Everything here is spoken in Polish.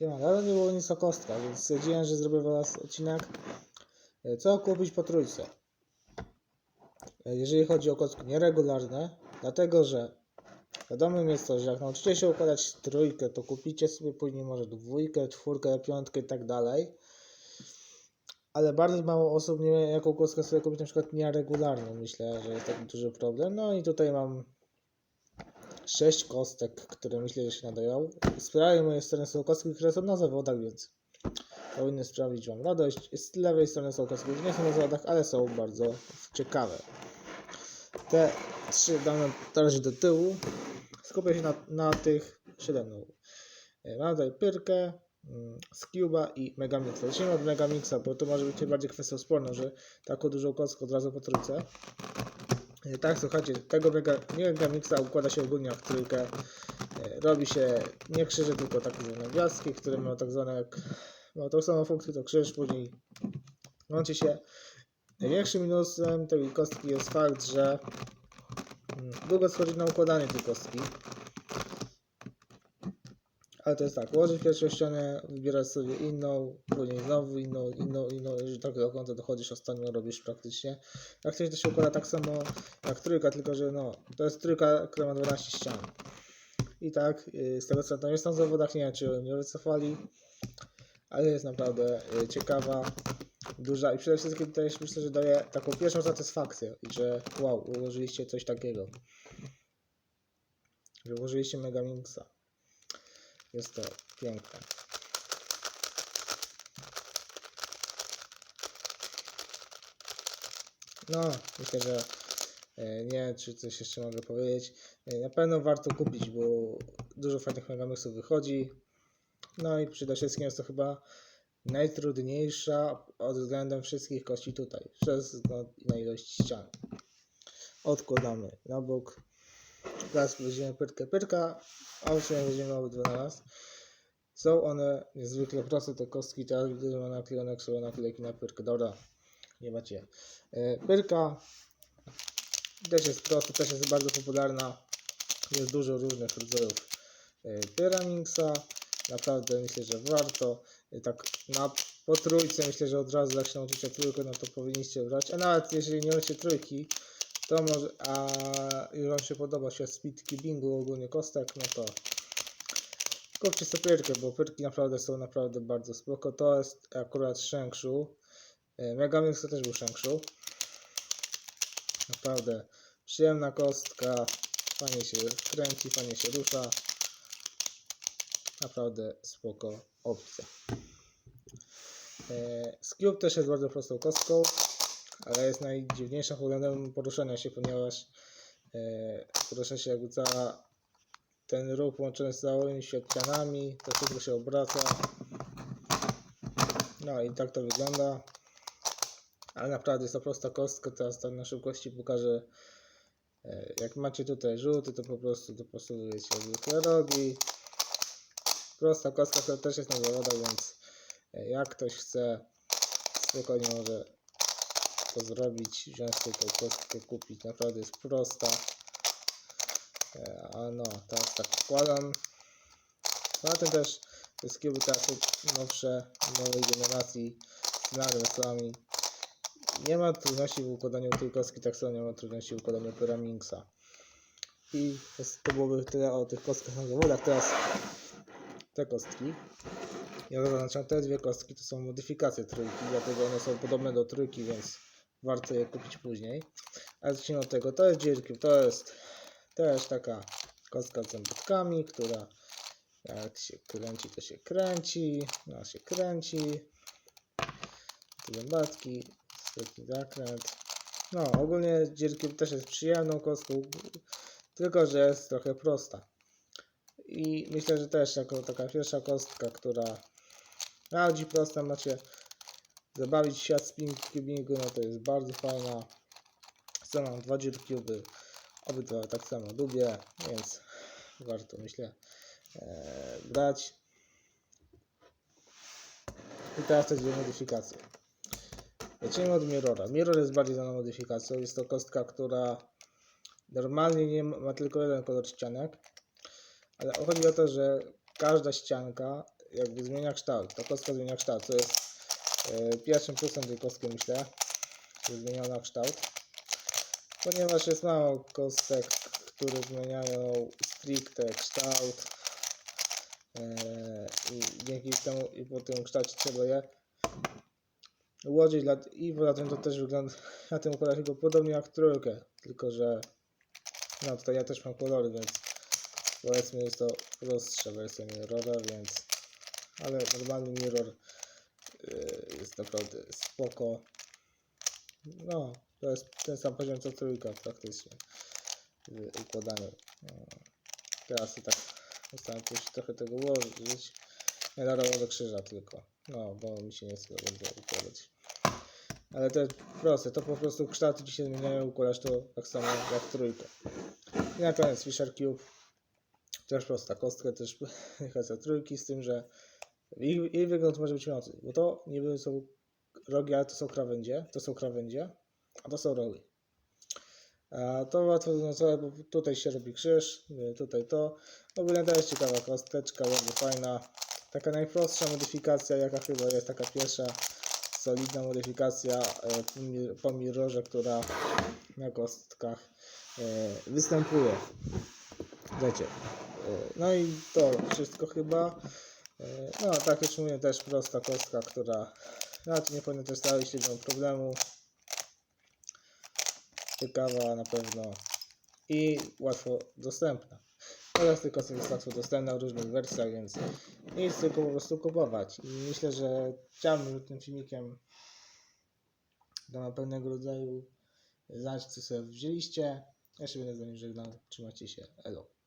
Siema, ale nie było nic o kostkach, więc stwierdziłem, że zrobię teraz odcinek e, co kupić po trójce. E, Jeżeli chodzi o kostki nieregularne, dlatego że wiadomym jest to, że jak nauczycie się układać trójkę, to kupicie sobie później może dwójkę, czwórkę, piątkę i tak dalej. Ale bardzo mało osób nie wie, jaką kostkę sobie kupić, na przykład nieregularną. Myślę, że jest taki duży problem. No i tutaj mam sześć kostek, które myślę, że się nadają. Z prawej mojej strony są kostki, które są na zawodach, więc powinny sprawić Wam radość. Z lewej strony są kostki, które nie są na zawodach, ale są bardzo ciekawe. Te trzy damy teraz do tyłu. Skupię się na, na tych przede mną. E, Mam tutaj Pyrkę, mm, Scuba i Megamixa. Zacznijmy od Megamixa, bo to może być bardziej kwestią sporną, że taką dużą kostkę od razu po. E, Tak, słuchajcie, tego mega, Megamixa układa się ogólnie jak trójkę. E, Robi się nie krzyże, tylko takie zwane gwiazdki, które mają tak zwane jak ma tą samą funkcję, to krzyż, później łączy się. Największym minusem tej kostki jest fakt, że mm, długo schodzi na układanie tej kostki. Ale to jest tak, ułożyć pierwszą ścianę, wybierać sobie inną, później znowu inną, inną, inną, jeżeli tak do końca dochodzisz, ostatnią robisz praktycznie. Jak coś to się układa tak samo jak trójka, tylko że no, to jest trójka, która ma 12 ścian. I tak, yy, z tego co tam jest na zawodach, nie wiem czy nie wycofali, ale jest naprawdę yy, ciekawa, duża i przede wszystkim tutaj myślę, że daje taką pierwszą satysfakcję, że wow, ułożyliście coś takiego. Że ułożyliście Megamixa. Jest to piękne. No, myślę, że e, nie czy coś jeszcze mogę powiedzieć. E, Na pewno warto kupić, bo dużo fajnych megamixów wychodzi. No i przede wszystkim jest to chyba najtrudniejsza pod względem wszystkich kości tutaj, przez wzgląd na ilość ścian. Odkładamy na bok. Teraz weźmiemy pyrkę. Pyrka, a sumie weźmiemy obydwa na. Są one niezwykle proste, te kostki, teraz widzę, że ma naklejone jak sobie naklejki na pyrkę. Dobra, nie macie. E, Pyrka też jest prosta, też jest bardzo popularna. Jest dużo różnych rodzajów e, Pyramixa. Naprawdę myślę, że warto. E, Tak na po trójce myślę, że od razu jak się nauczycie trójkę, no to powinniście brać. A nawet jeżeli nie macie trójki, to może, a i Wam się podoba się speed cubingu ogólnie kostek, no to kupcie sobie pyrkę, bo pyrki naprawdę są naprawdę bardzo spoko. To jest akurat Shengshu. E, Megamix to też był Shengshu. Naprawdę przyjemna kostka, fajnie się kręci, fajnie się rusza. Naprawdę spoko opcja. E, Scube też jest bardzo prostą kostką, ale jest najdziwniejszą pod względem poruszania się, ponieważ e, porusza się jakby cała ten ruch połączony z całymi światłami, to wszystko się obraca. No i tak to wygląda. Ale naprawdę jest to prosta kostka, teraz tak na szybkości pokażę. E, Jak macie tutaj żółty, to po prostu dopasowujecie zwykłe rogi. Prosta kostka, która też jest na zawodach, więc e, jak ktoś chce, spokojnie może to zrobić, wziąć sobie tą kostkę, kupić. Naprawdę jest prosta. E, A no, teraz tak wkładam. Poza tym też te skiby teraz są nowsze, nowej generacji z nagrosami. Nie ma trudności w układaniu tej kostki, tak samo nie ma trudności w układaniu Pyramixa. I to byłoby tyle o tych kostkach na zawodach. Teraz te kostki. Ja zaznaczam te dwie kostki, to są modyfikacje trójki, dlatego one są podobne do trójki, więc warto je kupić później. Ale zacznijmy od tego, to jest dzierki, to jest też taka kostka z zębatkami, która jak się kręci, to się kręci, no się kręci. Zębatki, taki zakręt. No, ogólnie dzierki też jest przyjemną kostką, tylko że jest trochę prosta. I myślę, że też jako taka pierwsza kostka, która radzi prosta, macie zabawić świat spin cubingu, no to jest bardzo fajna. Co mam dwa dzierkiuby, obydwa tak samo lubię, więc warto myślę e, brać. I teraz te dwie modyfikacje. Zacznijmy od Mirrora. Mirror jest bardziej znaną modyfikacją. Jest to kostka, która normalnie nie ma, ma tylko jeden kolor ścianek, ale chodzi o to, że każda ścianka jakby zmienia kształt. Ta kostka zmienia kształt, co jest pierwszym plusem tej kostki, myślę, że zmienia ona kształt. Ponieważ jest mało kostek, które zmieniają stricte kształt e, i dzięki temu i po tym kształcie trzeba je dla, i poza tym to też wygląda na tym układacie podobnie jak trójkę, tylko że no tutaj ja też mam kolory, więc powiedzmy jest to prostsza wersja mirrora, więc ale normalny mirror jest naprawdę spoko. No, to jest ten sam poziom co trójka praktycznie w układaniu. No, Teraz i tak postaram się trochę tego ułożyć. Nie darowo do krzyża tylko. No, bo mi się nie chce będzie układać. Ale to jest proste, to po prostu kształty ci się zmieniają, układasz to tak samo jak trójkę. I na koniec Fisher Cube. Też prosta kostka, też kwestia trójki, z tym, że ich, jej wygląd może być mocny, bo to niby są rogi, ale to są krawędzie, to są krawędzie, a to są rogi. A to łatwo zaznaczone, bo tutaj się robi krzyż, y, tutaj to. Ogólnie jest ciekawa kosteczka, bardzo fajna. Taka najprostsza modyfikacja, jaka chyba jest, taka pierwsza solidna modyfikacja e, po mir- po mirrorze, która na kostkach e, występuje. Wiecie. No i to wszystko chyba. E, No, tak już mówię, też prosta kostka, która raczej nie powinna też stawić się problemu. Ciekawa na pewno i łatwo dostępna. Teraz tylko jest łatwo dostępna w różnych wersjach, więc nic tylko po prostu kupować. I myślę, że chciałbym tym filmikiem do pewnego rodzaju znać, co sobie wzięliście. Się będę z wami żegnał. Trzymajcie się. Elo.